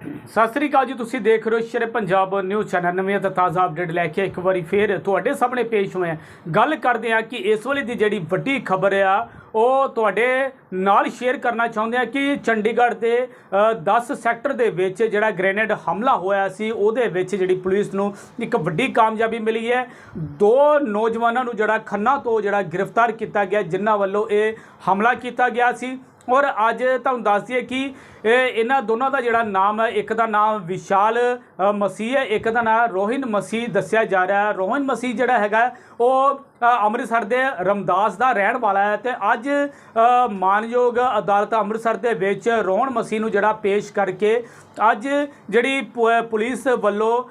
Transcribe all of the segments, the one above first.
ਸਤਿ ਸ੍ਰੀ ਅਕਾਲ ਜੀ ਤੁਸੀਂ ਦੇਖ ਰਹੇ ਹੋ ਸ਼ਰੇ ਪੰਜਾਬ ਨਿਊਜ਼ ਚੈਨਲ। ਨਵੀਂ ਅਤੇ ਤਾਜ਼ਾ ਅਪਡੇਟ ਲੈ ਕੇ ਇੱਕ ਵਾਰੀ ਫੇਰ ਤੁਹਾਡੇ ਸਾਹਮਣੇ ਪੇਸ਼ ਹੋਏ ਹਾਂ। ਗੱਲ ਕਰਦੇ ਹਾਂ ਕਿ ਇਸ ਵੇਲੇ ਦੀ ਜਿਹੜੀ ਵੱਡੀ ਖਬਰ ਆ ਉਹ ਤੁਹਾਡੇ ਨਾਲ ਸ਼ੇਅਰ ਕਰਨਾ ਚਾਹੁੰਦੇ ਹਾਂ ਕਿ ਚੰਡੀਗੜ੍ਹ ਦੇ ਅ, 10 ਸੈਕਟਰ ਦੇ ਵਿੱਚ ਜਿਹੜਾ ਗ੍ਰੇਨੇਡ ਹਮਲਾ ਹੋਇਆ ਸੀ ਉਹਦੇ ਵਿੱਚ ਜਿਹੜੀ ਪੁਲਿਸ ਨੂੰ ਇੱਕ ਵੱਡੀ ਕਾਮਯਾਬੀ ਮਿਲੀ ਹੈ। ਦੋ ਨੌਜਵਾਨਾਂ ਨੂੰ ਜਿਹੜਾ ਖੰਨਾ ਤੋਂ ਜਿਹੜਾ ਗ੍ਰਿਫਤਾਰ ਕੀਤਾ ਗਿਆ ਜਿਨ੍ਹਾਂ ਵੱਲੋਂ ਇਹ ਹਮਲਾ ਕੀਤਾ ਗਿਆ ਸੀ। ਔਰ ਅੱਜ ਤੁਹਾਨੂੰ ਦੱਸ ਦਈਏ ਕਿ ਇਹਨਾਂ ਦੋਨਾਂ ਦਾ ਜਿਹੜਾ ਨਾਮ ਹੈ, ਇੱਕ ਦਾ ਨਾਮ ਵਿਸ਼ਾਲ ਮਸੀਹ ਹੈ, ਇੱਕ ਦਾ ਨਾਮ ਰੋਹਿਨ ਮਸੀਹ ਦੱਸਿਆ ਜਾ ਰਿਹਾ ਹੈ। ਰੋਹਿਨ ਮਸੀਹ ਜਿਹੜਾ ਹੈਗਾ, ਉਹ ਅੰਮ੍ਰਿਤਸਰ ਦੇ ਰਮਦਾਸ ਦਾ ਰਹਿਣ ਵਾਲਾ ਹੈ ਤੇ ਅੱਜ ਮਾਨਯੋਗ ਅਦਾਲਤ ਅੰਮ੍ਰਿਤਸਰ ਦੇ ਵਿੱਚ ਰੋਹਨ ਮਸੀਹ ਨੂੰ ਜਿਹੜਾ ਪੇਸ਼ ਕਰਕੇ ਅੱਜ ਜਿਹੜੀ ਪੁਲਿਸ ਵੱਲੋਂ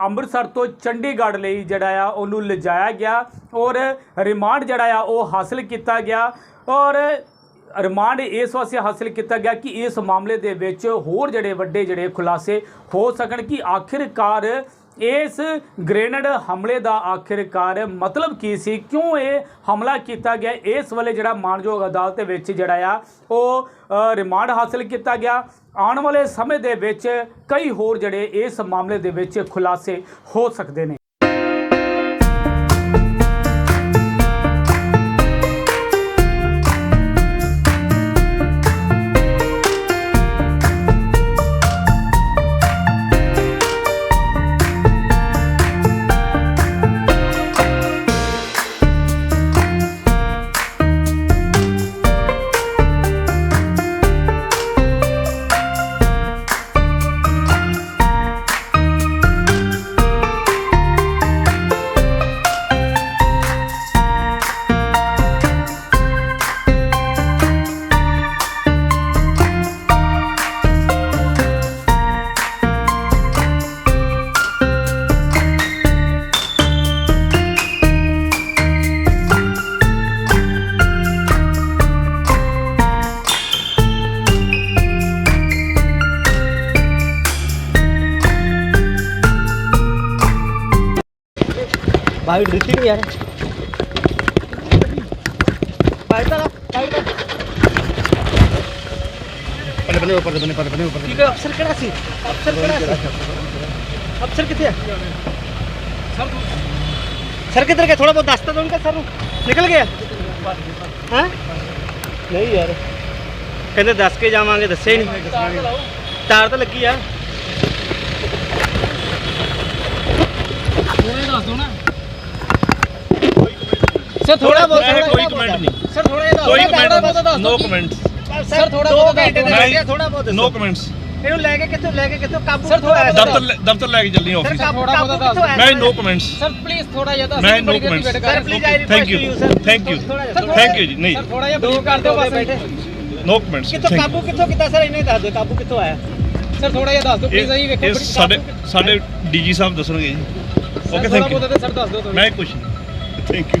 ਅੰਮ੍ਰਿਤਸਰ ਤੋਂ ਚੰਡੀਗੜ੍ਹ ਲਈ ਜਿਹੜਾ ਆ, ਉਹਨੂੰ ਲਿਜਾਇਆ ਗਿਆ ਔਰ ਰਿਮਾਂਡ ਜਿਹੜਾ ਆ, ਉਹ ਹਾਸਲ ਕੀਤਾ ਗਿਆ ਔਰ ਰਿਮਾਂਡ ਇਸ ਵਾਸਤੇ ਹਾਸਲ ਕੀਤਾ ਗਿਆ ਕਿ ਇਸ ਮਾਮਲੇ ਦੇ ਵਿੱਚ ਹੋਰ ਜਿਹੜੇ ਵੱਡੇ ਜਿਹੜੇ ਖੁਲਾਸੇ ਹੋ ਸਕਣ ਕਿ ਆਖਿਰਕਾਰ ਇਸ ਗ੍ਰੇਨੇਡ ਹਮਲੇ ਦਾ ਆਖਿਰਕਾਰ ਮਤਲਬ ਕੀ ਸੀ? ਕਿਉਂ ਇਹ ਹਮਲਾ ਕੀਤਾ ਗਿਆ? ਇਸ ਵੇਲੇ ਜਿਹੜਾ ਮਾਨਯੋਗ ਅਦਾਲਤ ਦੇ ਵਿੱਚ ਜਿਹੜਾ ਆ, ਉਹ ਰਿਮਾਂਡ ਹਾਸਲ ਕੀਤਾ ਗਿਆ। ਆਉਣ ਵਾਲੇ ਸਮੇਂ ਦੇ ਵਿੱਚ ਕਈ ਹੋਰ ਜਿਹੜੇ ਇਸ ਮਾਮਲੇ ਦੇ ਵਿੱਚ ਖੁਲਾਸੇ ਹੋ ਸਕਦੇ ਨੇ। भाई दूसरी यार। भाई साहब भाई पहले पहले ऊपर पहले पहले पहले ऊपर ठीक है अफसर कड़ा सी अफसर कड़ा सी। अफसर किथे सर सर किधर गए? थोड़ा बहुत रास्ता दो उनका सर निकल गया हाँ? नहीं यार। कहते दस के जावांगे दसे ही नहीं। तार तो लगी है। दस दो ना। ਸਰ ਥੋੜਾ ਬਹੁਤ ਕੋਈ ਕਮੈਂਟ ਨਹੀਂ। ਸਰ ਥੋੜਾ ਇਹਦਾ ਕੋਈ ਕਮੈਂਟ ਨੋ ਕਮੈਂਟ ਸਰ ਥੋੜਾ ਬਹੁਤ ਘੰਟੇ ਦੇ ਲੱਗਿਆ ਥੋੜਾ ਬਹੁਤ ਨੋ ਕਮੈਂਟਸ ਇਹਨੂੰ ਲੈ ਕੇ ਕਿੱਥੋਂ ਲੈ ਕੇ ਕਿੱਥੋਂ? ਕਾਬੂ ਸਰ ਥੋੜਾ ਦਫ਼ਤਰ ਦਫ਼ਤਰ ਲੈ ਕੇ ਚੱਲੀ ਆਫਿਸ ਥੋੜਾ ਬਹੁਤ ਦੱਸ ਮੈਂ ਨੋ ਕਮੈਂਟਸ ਸਰ ਪਲੀਜ਼ ਥੋੜਾ ਜਿਹਾ ਦੱਸ ਮੈਂ no comments sir please I thank you thank you thank you ਜੀ ਨਹੀਂ। ਥੋੜਾ ਜਿਹਾ ਬਲੀਵ ਕਰ ਦਿਓ ਬਸ ਬੈਠੇ ਨੋ ਕਮੈਂਟਸ ਕਿੱਥੋਂ ਕਾਬੂ ਕਿੱਥੋਂ ਕੀਤਾ ਸਰ? ਇਹਨੇ ਦੱਸ ਦਿਓ ਕਾਬੂ ਕਿੱਥੋਂ ਆਇਆ? ਸਰ ਥੋੜਾ ਜਿਹਾ ਦੱਸ ਦਿਓ ਪਲੀਜ਼ ਅਸੀਂ ਵੇਖੋ ਸਾਡੇ ਸਾਡੇ ਡੀਜੀ ਸਾਹਿਬ ਦੱਸਣਗੇ ਜੀ। ਓਕੇ ਥੈਂਕ ਯੂ ਸਰ ਦੱਸ ਦਿਓ ਮੈਂ ਕੁਝ thank you